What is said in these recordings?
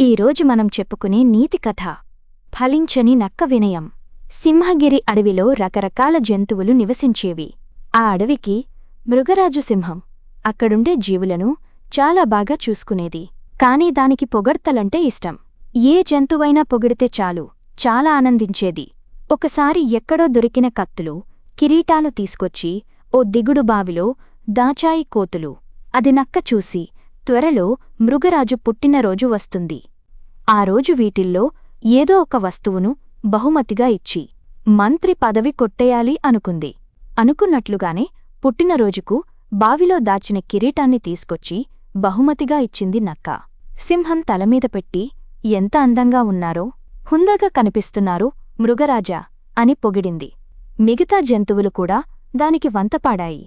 ఈరోజు మనం చెప్పుకునే నీతి కథ ఫలించని నక్క వినయం. సింహగిరి అడవిలో రకరకాల జంతువులు నివసించేవి. ఆ అడవికి మృగరాజు సింహం. అక్కడుండే జీవులను చాలా బాగా చూసుకునేది. కాని దానికి పొగడ్తలంటే ఇష్టం. ఏ జంతువైనా పొగిడితే చాలు చాలా ఆనందించేది. ఒకసారి ఎక్కడో దొరికిన కత్తులు కిరీటాలు తీసుకొచ్చి ఓ దిగుడు బావిలో దాచాయి కోతులు. అది నక్క చూసి త్వరలో మృగరాజు పుట్టినరోజు వస్తుంది. ఆ రోజు వీటిల్లో ఏదో ఒక వస్తువును బహుమతిగా ఇచ్చి మంత్రి పదవి కొట్టేయాలి అనుకుంది. అనుకున్నట్లుగానే పుట్టినరోజుకు బావిలో దాచిన కిరీటాన్ని తీసుకొచ్చి బహుమతిగా ఇచ్చింది నక్క. సింహం తలమీద పెట్టి ఎంత అందంగా ఉన్నారో హుందగా కనిపిస్తున్నారు మృగరాజా అని పొగిడింది. మిగతా జంతువులు కూడా దానికి వంతపాడాయి.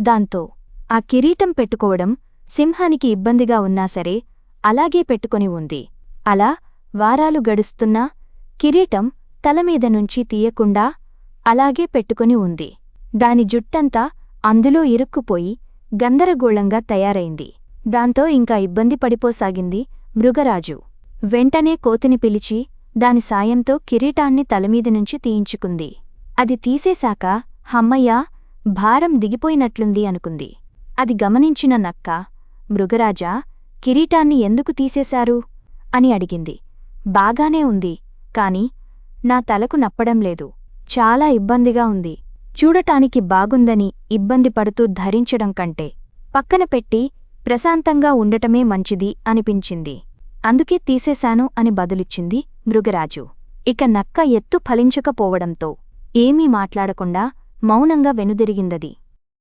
దాంతో ఆ కిరీటం పెట్టుకోవడం సింహానికి ఇబ్బందిగా ఉన్నా సరే అలాగే పెట్టుకొని ఉంది. అలా వారాలు గడుస్తున్నా కిరీటం తలమీద నుంచి తీయకుండా అలాగే పెట్టుకొని ఉంది. దాని జుట్టంతా అందులో ఇరుక్కుపోయి గందరగోళంగా తయారైంది. దాంతో ఇంకా ఇబ్బంది పడిపోసాగింది మృగరాజు. వెంటనే కోతిని పిలిచి దాని సాయంతో కిరీటాన్ని తలమీద నుంచి తీయించుకుంది. అది తీసేశాక హమ్మయ్యా భారం దిగిపోయినట్లుంది అనుకుంది. అది గమనించిన నక్క మృగరాజా కిరీటాన్ని ఎందుకు తీసేశారు? అని అడిగింది. బాగానే ఉంది కాని నా తలకు నప్పడం లేదు. చాలా ఇబ్బందిగా ఉంది. చూడటానికి బాగుందని ఇబ్బంది పడుతూ ధరించడం కంటే పక్కన పెట్టి ప్రశాంతంగా ఉండటమే మంచిది అనిపించింది. అందుకే తీసేశాను అని బదులిచ్చింది మృగరాజు. ఇక నక్క ఎత్తు ఫలించకపోవడంతో ఏమీ మాట్లాడకుండా మౌనంగా వెనుదిరిగిందది.